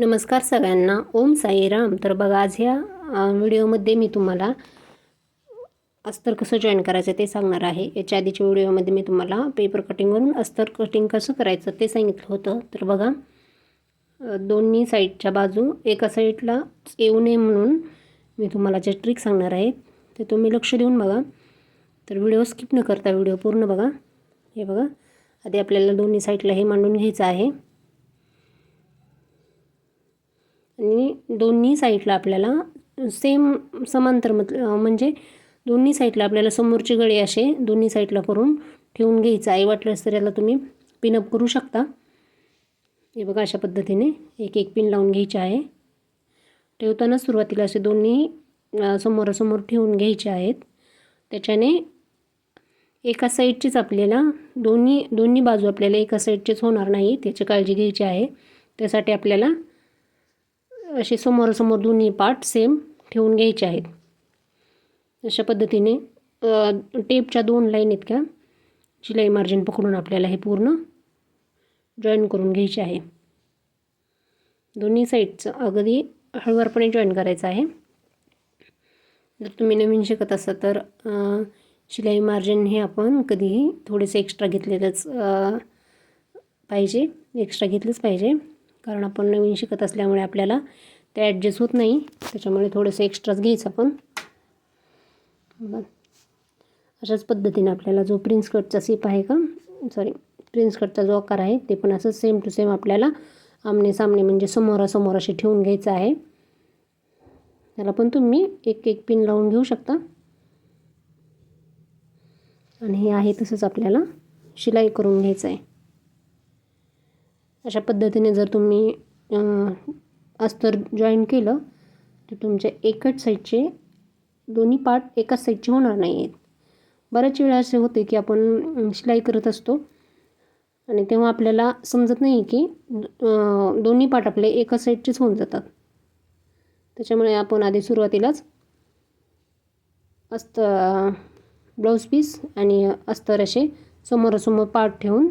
नमस्कार सगळ्यांना. ओम साईराम. तर बघा आज ह्या व्हिडिओमध्ये मी तुम्हाला अस्तर कसं जॉईन करायचं ते सांगणार आहे. याच्या आधीच्या व्हिडिओमध्ये मी तुम्हाला पेपर कटिंगवरून अस्तर कटिंग कसं करायचं ते सांगितलं होतं. तर बघा दोन्ही साईडच्या बाजू एका साईडला येऊ नये म्हणून मी तुम्हाला जे ट्रिक सांगणार आहे ते तुम्ही लक्ष देऊन बघा. तर व्हिडिओ स्किप न करता व्हिडिओ पूर्ण बघा. हे बघा आधी आपल्याला दोन्ही साईडला हे मांडून घ्यायचं आहे. आणि दोन्ही साईडला आपल्याला सेम समांतर मत म्हणजे दोन्ही साईडला आपल्याला समोरचे गळे असे दोन्ही साईडला करून ठेवून घ्यायचं. आहे वाटल्यास तर याला तुम्ही पिनअप करू शकता. हे बघा अशा पद्धतीने एक एक पिन लावून घ्यायचे आहे. ठेवताना सुरुवातीला असे दोन्ही समोरासमोर ठेवून घ्यायचे आहेत. त्याच्याने एका साईडचीच आपल्याला दोन्ही दोन्ही बाजू आपल्याला एका साईडचेच होणार नाही त्याची काळजी घ्यायची आहे. त्यासाठी आपल्याला असे समोरासमोर दोन्ही पार्ट सेम ठेवून घ्यायचे आहेत. अशा पद्धतीने टेपच्या दोन लाईन इतक्या शिलाई मार्जिन पकडून आपल्याला हे पूर्ण जॉईन करून घ्यायचे आहे. दोन्ही साईडचं अगदी हळूवारपणे जॉईन करायचं आहे. जर तुम्ही नवीन शिकत असाल तर शिलाई मार्जिन हे आपण कधीही थोडेसे एक्स्ट्रा घेतलेलंच पाहिजे एक्स्ट्रा घेतलंच पाहिजे. कारण आपण नवीन शिकत असल्यामुळे आपल्याला ते ॲडजस्ट होत नाही. त्याच्यामुळे थोडंसं एक्स्ट्राच घ्यायचं आपण. अशाच पद्धतीने आपल्याला जो प्रिन्स कटचा सीप आहे का? सॉरी प्रिन्स कटचा जो आकार आहे ते पण असं सेम टू सेम आपल्याला आमने सामने म्हणजे समोरासमोर असे ठेवून घ्यायचं आहे. त्याला पण तुम्ही एक एक पिन लावून घेऊ शकता. आणि हे आहे तसंच आपल्याला शिलाई करून घ्यायचं आहे. अशा पद्धतीने जर तुम्ही अस्तर जॉईन केलं तर तुमच्या एकच साईडचे दोन्ही पार्ट एकाच साईडचे होणार नाही आहेत. बऱ्याच वेळा असे होते की आपण शिलाई करत असतो आणि तेव्हा आपल्याला समजत नाही की दोन्ही पार्ट आपले एकाच साईडचेच होऊन जातात. त्याच्यामुळे आपण आधी सुरुवातीलाच अस्त ब्लाऊज पीस आणि अस्तर असे समोरासमोर पार्ट ठेवून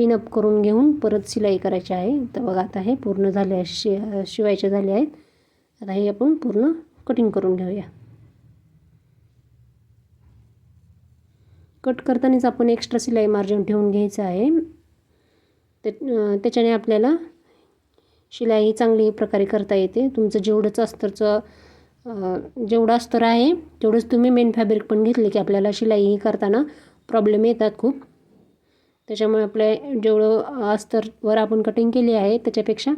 पिनअप करून घेऊन परत शिलाई करायची आहे. तर बघा आता हे पूर्ण झाले आहे शि शिवायचे झाले आहेत. आता हे आपण पूर्ण कटिंग करून घेऊया. कट करतानाच आपण एक्स्ट्रा शिलाई मार्जिन ठेवून घ्यायचं आहे. ते त्याच्याने आपल्याला शिलाई चांगली प्रकारे करता येते. तुमचं जेवढंच अस्तरचं जेवढं अस्तर आहे तेवढंच तुम्ही मेन फॅब्रिक पण घेतले की आपल्याला शिलाई करताना प्रॉब्लेम येतात खूप. त्याच्यामुळे आपल्या जेवढं अस्तरवर आपण कटिंग केली आहे त्याच्यापेक्षा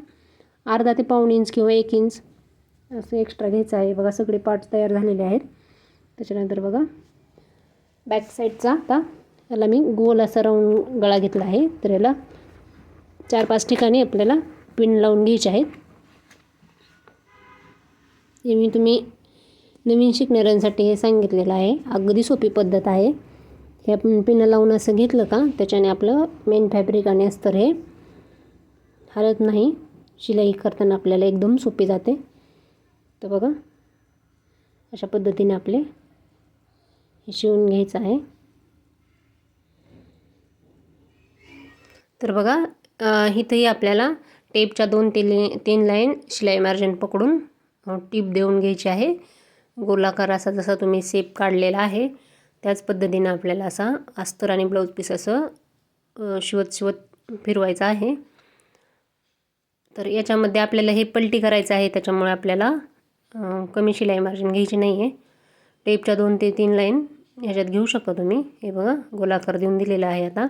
अर्धा ते पाऊण इंच किंवा एक इंच असं एक्स्ट्रा घ्यायचं आहे. बघा सगळे पार्ट्स तयार झालेले आहेत. त्याच्यानंतर बघा बॅक साईडचा आता याला मी गोल असा राऊंड गळा घेतला आहे. तर याला चार पाच ठिकाणी आपल्याला पिन लावून घ्यायचे आहेत. हे मी तुम्ही नवीन शिकणाऱ्यांसाठी हे सांगितलेलं आहे. अगदी सोपी पद्धत आहे. हे आपण पिनं लावून असं घेतलं का? त्याच्याने आपलं मेन फॅब्रिक आणि अस्तर हे हरत नाही. शिलाई करताना आपल्याला एकदम सोपी जाते. तर बघा अशा पद्धतीने आपले हे शिवून घ्यायचं आहे. तर बघा इथंही आपल्याला टेपच्या दोन तीन तीन लाईन शिलाई मार्जिन पकडून टीप देऊन घ्यायची आहे. गोलाकार असा जसा तुम्ही सेप काढलेला आहे. त्याच पद्धतीनं आपल्याला असा अस्तर आणि ब्लाऊज पीस असं शिवत शिवत फिरवायचं आहे. तर याच्यामध्ये आपल्याला हे पलटी करायचं आहे. त्याच्यामुळे आपल्याला कमी शिलाई मार्जिन घ्यायची नाही आहे टेपच्या दोन ते तीन लाईन ह्याच्यात घेऊ शकता तुम्ही. हे बघा गोलाकार देऊन दिलेला आहे आता.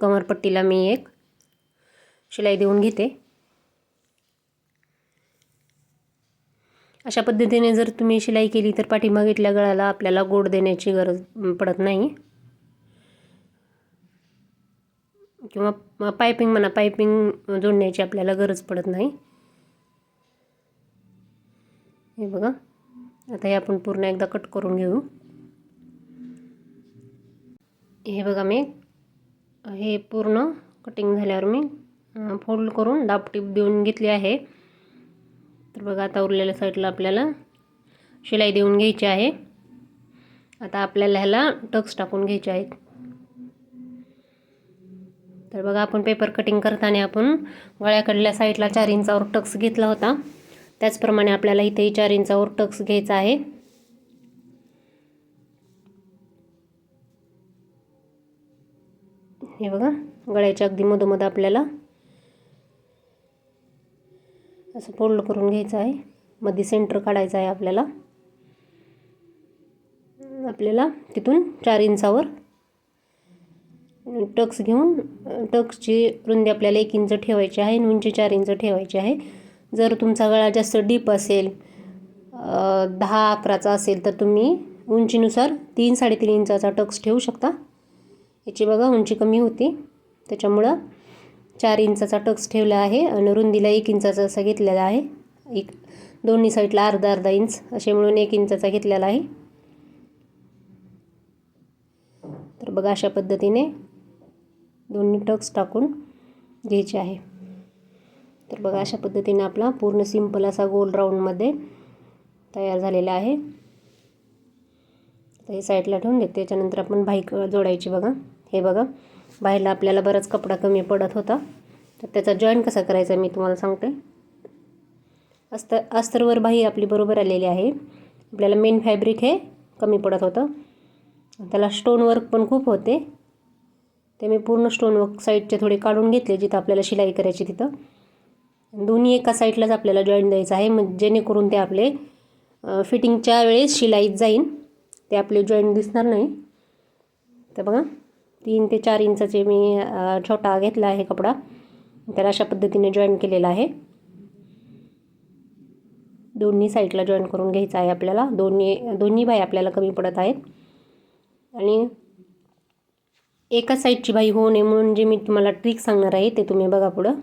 कमरपट्टीला मी एक शिलाई देऊन घेते. अशा पद्धतीने जर तुम्ही शिलाई केली तर पाठीमागितल्या गळ्याला आपल्याला गोड देण्याची गरज पडत नाही. किंवा पायपिंग म्हणा पायपिंग जोडण्याची आपल्याला गरज पडत नाही. हे बघा. आता हे आपण पूर्ण एकदा कट करून घेऊ. हे बघा मी. हे पूर्ण कटिंग झाल्यावर मी फोल्ड करून डापटीप देऊन घेतली आहे. तर बघा आता उरलेल्या साईडला आपल्याला शिलाई देऊन घ्यायची आहे. आता आपल्याला ह्याला टक्स टाकून घ्यायचे आहेत. तर बघा आपण पेपर कटिंग करताना आपण गळ्याकडल्या साईडला चार इंचावर टक्स घेतला होता. त्याचप्रमाणे आपल्याला इथेही चार इंचावर टक्स घ्यायचा आहे. हे बघा गळ्याच्या अगदी मधोमध आपल्याला असं फोल्ड करून घ्यायचं आहे. मध्ये सेंटर काढायचं आहे आपल्याला. आपल्याला तिथून चार इंचावर. टक्स घेऊन टक्सची रुंदी आपल्याला एक इंच ठेवायची आहे उंची चार इंच ठेवायची आहे. जर तुमचा गळा जास्त डीप असेल दहा अकराचा असेल तर तुम्ही उंचीनुसार तीन साडेतीन इंचाचा टक्स ठेवू शकता. याची बघा उंची कमी होती. त्याच्यामुळं चार इंचाचा टक्स ठेवला आहे आणि रुंदीला एक इंचाचा असा घेतलेला आहे. एक दोन्ही साईडला अर्धा अर्धा इंच असे मिळून एक इंचाचा घेतलेला आहे. तर बघा अशा पद्धतीने दोन्ही टक्स टाकून घ्यायचे आहे. तर बघा अशा पद्धतीने आपला पूर्ण सिंपल असा गोल राऊंडमध्ये तयार झालेला आहे. तर हे साईडला ठेवून देते त्याच्यानंतर आपण भाईक जोडायची बघा. हे बघा. बाहेरला आपल्याला बराच कपडा कमी पडत होता. तर त्याचा जॉईन कसा करायचा मी तुम्हाला सांगते. अस्तर अस्तरवर बाही आपली बरोबर आलेली आहे. आपल्याला मेन फॅब्रिक हे कमी पडत होतं. त्याला स्टोन वर्क पण खूप होते. ते मी पूर्ण स्टोन वर्क साईडचे थोडे काढून घेतले जिथं आपल्याला शिलाई करायची तिथं. दोन्ही एका साईडलाच आपल्याला जॉईन द्यायचं आहे. मग जेणेकरून ते आपले फिटिंगच्या वेळेस शिलाईत जाईन. ते आपले जॉईंट दिसणार नाही. तर बघा. तीन ते चार इंचाचे मी छोटा घेतला आहे कपडा. त्याला अशा पद्धतीने जॉईन केलेला आहे. दोन्ही साईडला जॉईन करून घ्यायचं आहे आपल्याला. दोन्ही दोन्ही बाई आपल्याला कमी पडत आहेत. आणि एका साईडची बाई होऊ नये म्हणून जे मी तुम्हाला ट्रिक सांगणार आहे ते तुम्ही बघा पुढं.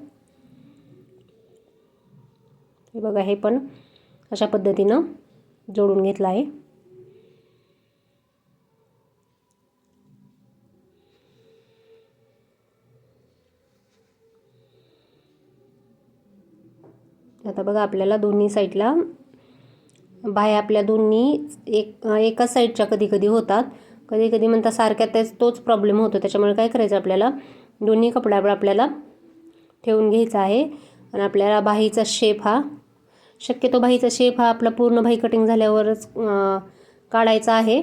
हे बघा हे पण अशा पद्धतीनं जोडून घेतलं आहे. आता बघा आपल्याला दोन्ही साईडला बाय आपल्या दोन्ही एक एकाच साईडच्या कधी कधी होतात. कधी कधी म्हणता सारख्या तेच तोच प्रॉब्लेम होतो. त्याच्यामुळे काय करायचं आपल्याला? दोन्ही कपड्यावर आपल्याला ठेवून घ्यायचा आहे. आणि आपल्याला बाहीचा शेप हा शक्यतो बाहीचा शेप हा आपला पूर्ण बाही कटिंग झाल्यावरच काढायचा आहे.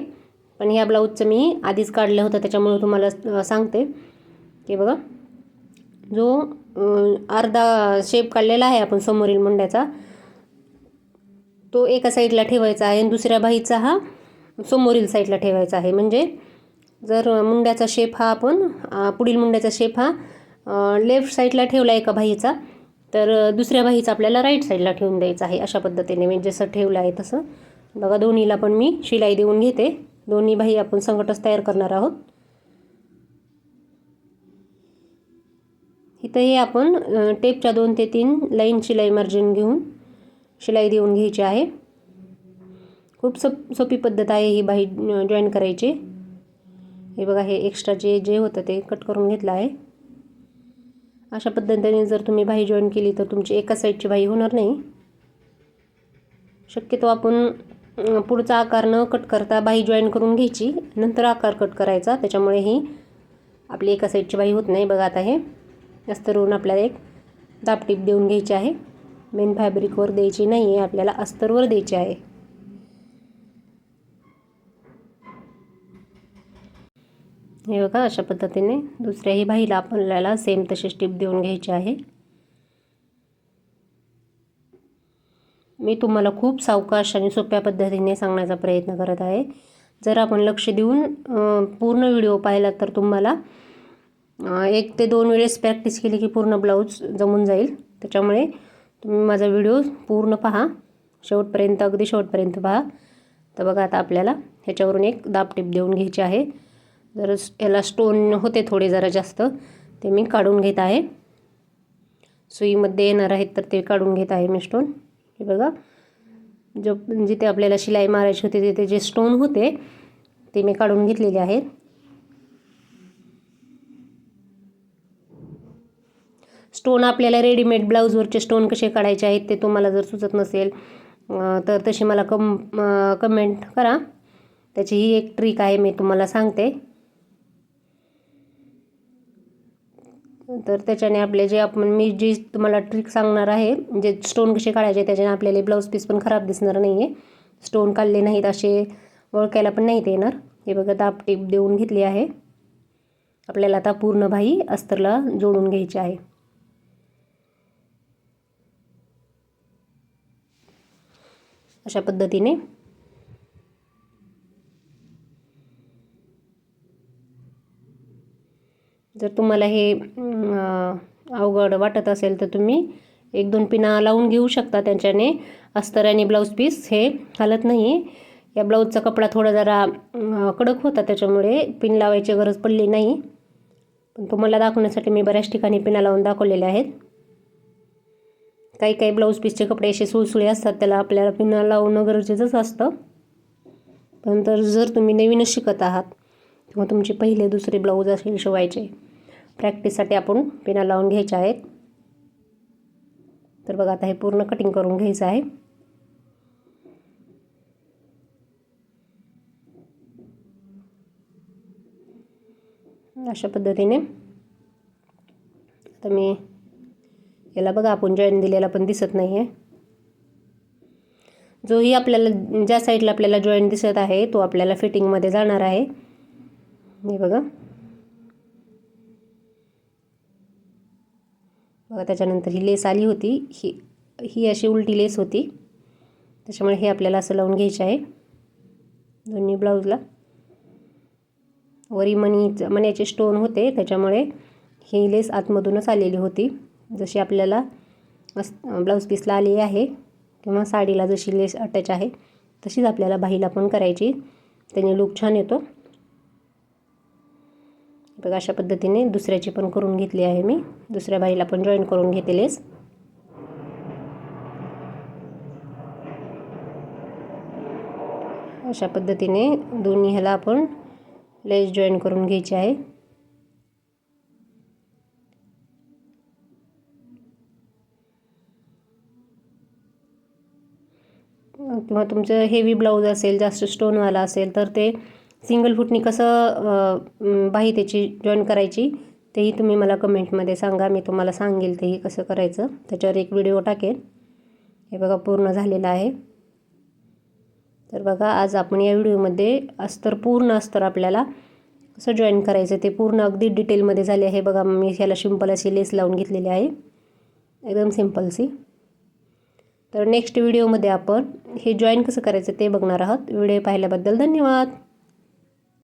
पण ह्या ब्लाऊजचं मी आधीच काढलं होतं त्याच्यामुळे तुम्हाला सांगते. की बघा. जो अर्धा शेप काढलेला आहे आपण समोरील मुंड्याचा. तो एका साईडला ठेवायचा आहे आणि दुसऱ्या बाईचा हा समोरील साईडला ठेवायचा आहे. म्हणजे जर मुंड्याचा शेप हा आपण पुढील मुंड्याचा शेप हा लेफ्ट साईडला ठेवला एका बाईचा तर दुसऱ्या बाईचा आपल्याला राईट साईडला ठेवून द्यायचा आहे. अशा पद्धतीने मी जसं ठेवलं आहे तसं. बघा दोन्हीला पण मी शिलाई देऊन घेते. दोन्ही बाई आपण संकटच तयार करणार आहोत. इथं हे आपण टेपच्या दोन ते तीन लाईन शिलाई मार्जिन घेऊन शिलाई देऊन घ्यायची आहे. खूप सोप सोपी पद्धत आहे ही बाही जॉईन करायची. हे बघा हे एक्स्ट्राचे जे होतं ते कट करून घेतलं आहे. अशा पद्धतीने जर तुम्ही बाही जॉईन केली तर तुमची एका साईडची बाही होणार नाही. शक्यतो आपण पुढचा आकार न कट करता बाही जॉईन करून घ्यायची. नंतर आकार कट करायचा. त्याच्यामुळे ही आपली एका साईडची बाही होत नाही. बघा आता हे. अस्तरवरून आपल्याला एक दापटीप देऊन घ्यायची आहे. मेन फॅब्रिकवर द्यायची नाही आहे आपल्याला अस्तरवर द्यायची आहे. हे बघा अशा पद्धतीने दुसऱ्याही बाईला आपल्याला सेम तशी स्टिप देऊन घ्यायची आहे. मी तुम्हाला खूप सावकाश आणि सोप्या पद्धतीने सांगण्याचा प्रयत्न करत आहे. जर आपण लक्ष देऊन पूर्ण व्हिडिओ पाहिला तर तुम्हाला एक ते दोन वेळेस प्रॅक्टिस केली की पूर्ण ब्लाऊज जमून जाईल. त्याच्यामुळे तुम्ही माझा व्हिडिओ पूर्ण पहा. शेवटपर्यंत अगदी शेवटपर्यंत पहा. तर बघा आता आपल्याला ह्याच्यावरून एक दाबटीप देऊन घ्यायची आहे. जर याला स्टोन होते थोडे जरा जास्त ते मी काढून घेत आहे. सुईमध्ये येणार आहेत तर ते काढून घेत आहे मी स्टोन हे बघा. जो जिथे आपल्याला शिलाई मारायची होती तिथे जे स्टोन होते ते मी काढून घेतलेले आहेत. स्टोन आपल्याला रेडीमेड ब्लाऊजवरचे स्टोन कसे काढायचे आहेत ते तुम्हाला जर सुचत नसेल तर तशी मला कम कमेंट करा. त्याची ही एक ट्रिक आहे मी तुम्हाला सांगते. तर त्याच्याने आपले जे आपण मी जी तुम्हाला ट्रिक सांगणार आहे जे स्टोन कसे काढायचे त्याच्याने आपल्याला ब्लाऊज पीस पण खराब दिसणार नाही आहे स्टोन काढले नाहीत असे ओळखायला पण नाहीत येणार. हे बघा दाब टेप देऊन घेतली आहे. आपल्याला आता पूर्ण भाई अस्तरला जोडून घ्यायची आहे. अशा पद्धतीने. जर तुम्हाला हे अवघड वाटत असेल तर तुम्ही एक दोन पिना लावून घेऊ शकता त्यांच्याने. अस्तर आणि ब्लाऊज पीस हे हलत नाही या ब्लाऊजचा कपडा थोडा जरा कडक होता त्याच्यामुळे पिन लावायची गरज पडली नाही. पण तुम्हाला दाखवण्यासाठी मी बऱ्याच ठिकाणी पिना लावून दाखवलेल्या आहेत. काही काही ब्लाऊज पीसचे कपडे असे सुळसुळे असतात त्याला आपल्याला पिना लावणं गरजेचंच असतं. पण तर जर तुम्ही नवीनच शिकत आहात किंवा तुमचे पहिले दुसरे ब्लाऊज असेल शिवायचे प्रॅक्टिससाठी आपण पिना लावून घ्यायच्या आहेत. तर बघा आता हे पूर्ण कटिंग करून घ्यायचं आहे. अशा पद्धतीने. आता मी याला बघा आपण जॉईन दिलेला पण दिसत नाही आहे जोही आपल्याला ज्या साईडला आपल्याला जॉईंट दिसत आहे तो आपल्याला फिटिंगमध्ये जाणार आहे. हे बघा. बघा त्याच्यानंतर ही लेस आली होती. ही ही अशी उलटी लेस होती. त्याच्यामुळे हे आपल्याला असं लावून घ्यायचे आहे. दोन्ही ब्लाऊजला वरी मणी मण्याचे स्टोन होते त्याच्यामुळे ही लेस आतमधूनच आलेली होती. जशी आपल्याला ब्लाऊज पीसला आली आहे किंवा साडीला जशी लेस अटॅच आहे तशीच आपल्याला बाहीला पण करायची. त्याने लूक छान येतो. बघा अशा पद्धतीने दुसऱ्याची पण करून घेतली आहे मी. दुसऱ्या बाईला पण जॉईन करून घेते लेस अशा पद्धतीने दोन्ही ह्याला आपण लेस जॉईन करून घ्यायची आहे. किंवा तुमचं हेवी ब्लाऊज असेल जास्त स्टोनवाला असेल तर ते सिंगल फुटनी कसं बाही त्याची जॉईन करायची तेही तुम्ही मला कमेंटमध्ये सांगा. मी तुम्हाला सांगेल तेही कसं करायचं. त्याच्यावर एक व्हिडिओ टाकेन. हे बघा पूर्ण झालेलं आहे. तर बघा आज आपण या व्हिडिओमध्ये अस्तर पूर्ण अस्तर आपल्याला कसं जॉईन करायचं ते पूर्ण अगदी डिटेलमध्ये झाले आहे. बघा मी ह्याला सिंपल अशी लेस लावून घेतलेली आहे. एकदम सिम्पलसी तर नेक्स्ट व्हिडिओमध्ये आपण हे जॉईन कसं करायचं ते बघणार आहोत. व्हिडिओ पाहिल्याबद्दल धन्यवाद.